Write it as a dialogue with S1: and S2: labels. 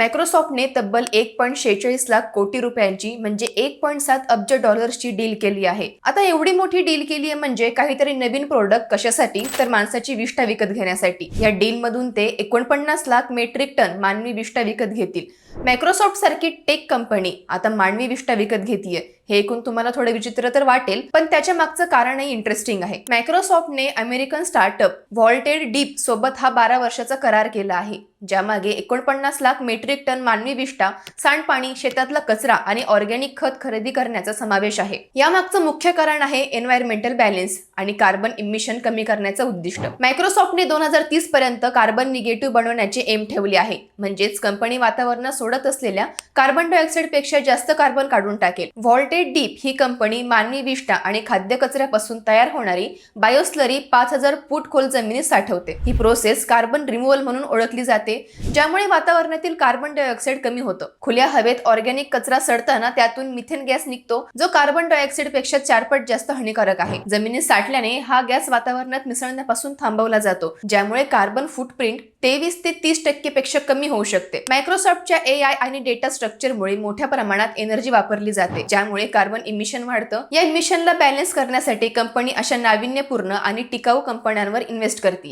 S1: मायक्रोसॉफ्टने तब्बल एक पॉईंट शेहेचाळीस लाख कोटी रुपयांची म्हणजे एक पॉईंट सात अब्ज डॉलर्सची डील केली आहे. आता एवढी मोठी डील केली आहे म्हणजे काहीतरी नवीन प्रोडक्ट कशासाठी? तर माणसाची विष्ठा विकत घेण्यासाठी. या डील मधून ते एकोणपन्नास लाख मेट्रिक टन मानवी विष्ठा विकत घेतील. मायक्रोसॉफ्ट सारखी टेक कंपनी आता मानवी विष्ठा विकत घेतीये. हे ऐकून तुम्हाला थोडं विचित्र तर वाटेल पण त्याच्या मागचं कारणही इंटरेस्टिंग आहे. मायक्रोसॉफ्टने अमेरिकन स्टार्टअप व्हॉल्टेड डीप सोबत हा बारा वर्षाचा करार केला आहे ज्यामागे एकोणपन्नास लाख मेट्रिक टन मानवी विष्ठा सांडपाणी शेतातला कचरा आणि ऑर्गॅनिक खत खरेदी करण्याचा समावेश आहे. यामागचं मुख्य कारण आहे एन्व्हायरमेंटल बॅलेन्स आणि कार्बन इमिशन कमी करण्याचं उद्दिष्ट. मायक्रोसॉफ्टने दोन हजार तीस पर्यंत कार्बन निगेटिव्ह बनवण्याचे एम ठेवले आहे म्हणजेच कंपनी वातावरणात सोडत असलेल्या कार्बन डायऑक्साईडपेक्षा जास्त कार्बन काढून टाकेल. व्हॉल्टेड डीप ही कंपनी मानवी विष्ठा आणि खाद्य कचऱ्यापासून तयार होणारी बायोस्लरी पाच हजार फूट खोल जमिनीत साठवते. ही प्रोसेस कार्बन रिमूव्हल म्हणून ओळखली जाते ज्यामुळे वातावरणातील कार्बन डायऑक्साईड कमी होतं. खुल्या हवेत ऑर्गॅनिक कचरा सडताना त्यातून मिथेन गॅस निघतो जो कार्बन डायऑक्साईडपेक्षा चारपट जास्त हानिकारक आहे. जमिनीत साठल्याने हा गॅस वातावरणात मिसळण्यापासून थांबवला जातो ज्यामुळे कार्बन फुटप्रिंट तेवीस ते तीस टक्केपेक्षा कमी होऊ शकते. मायक्रोसॉफ्टच्या ए आय आणि डेटा स्ट्रक्चरमुळे मोठ्या प्रमाणात एनर्जी वापरली जाते ज्यामुळे कार्बन इमिशन वाढतं. या इमिशनला बॅलन्स करण्यासाठी कंपनी अशा नाविन्यपूर्ण आणि टिकाऊ कंपन्यांवर इन्व्हेस्ट करते